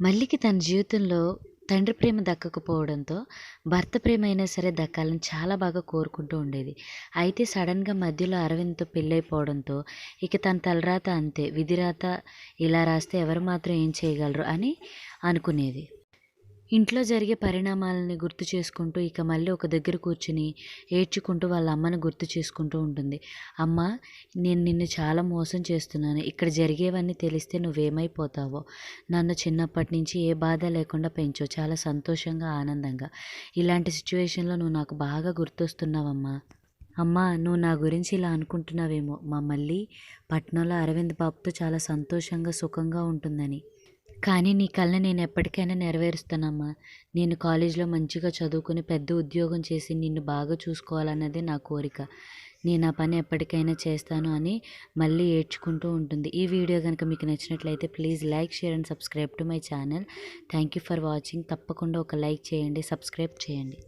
మల్లికి తన జీవితంలో తండ్రి ప్రేమ దక్కకపోవడంతో భర్త ప్రేమ అయినా సరే దక్కాలని చాలా బాగా కోరుకుంటూ ఉండేది. అయితే సడన్గా మధ్యలో అరవింద్తో పెళ్ళైపోవడంతో ఇక తన తలరాత అంతే విధిరాత ఇలా రాస్తే ఎవరు మాత్రం ఏం చేయగలరు అని అనుకునేది. ఇంట్లో జరిగే పరిణామాలని గుర్తు చేసుకుంటూ ఇక మళ్ళీ ఒక దగ్గర కూర్చుని ఏడ్చుకుంటూ వాళ్ళ అమ్మని గుర్తు చేసుకుంటూ ఉంటుంది. అమ్మ నేను నిన్ను చాలా మోసం చేస్తున్నాను. ఇక్కడ జరిగేవన్నీ తెలిస్తే నువ్వేమైపోతావో? నన్ను చిన్నప్పటి నుంచి ఏ బాధ లేకుండా పెంచో. చాలా సంతోషంగా ఆనందంగా. ఇలాంటి సిచ్యువేషన్లో నువ్వు నాకు బాగా గుర్తొస్తున్నావమ్మా. అమ్మా నువ్వు నా గురించి ఇలా అనుకుంటున్నావేమో? మా మళ్ళీ పట్నంలో అరవింద్ బాబుతో చాలా సంతోషంగా సుఖంగా ఉంటుందని. కానీ నీ కళ్ళ నేను ఎప్పటికైనా నెరవేరుస్తానమ్మా. నేను కాలేజీలో మంచిగా చదువుకుని పెద్ద ఉద్యోగం చేసి నిన్ను బాగా చూసుకోవాలన్నదే నా కోరిక. నేను ఆ పని ఎప్పటికైనా చేస్తాను అని మళ్ళీ ఏడ్చుకుంటూ ఉంటుంది. ఈ వీడియో కనుక మీకు నచ్చినట్లయితే please like share and subscribe to my channel. Thank you for watching. తప్పకుండా ఒక లైక్ చేయండి సబ్స్క్రైబ్ చేయండి.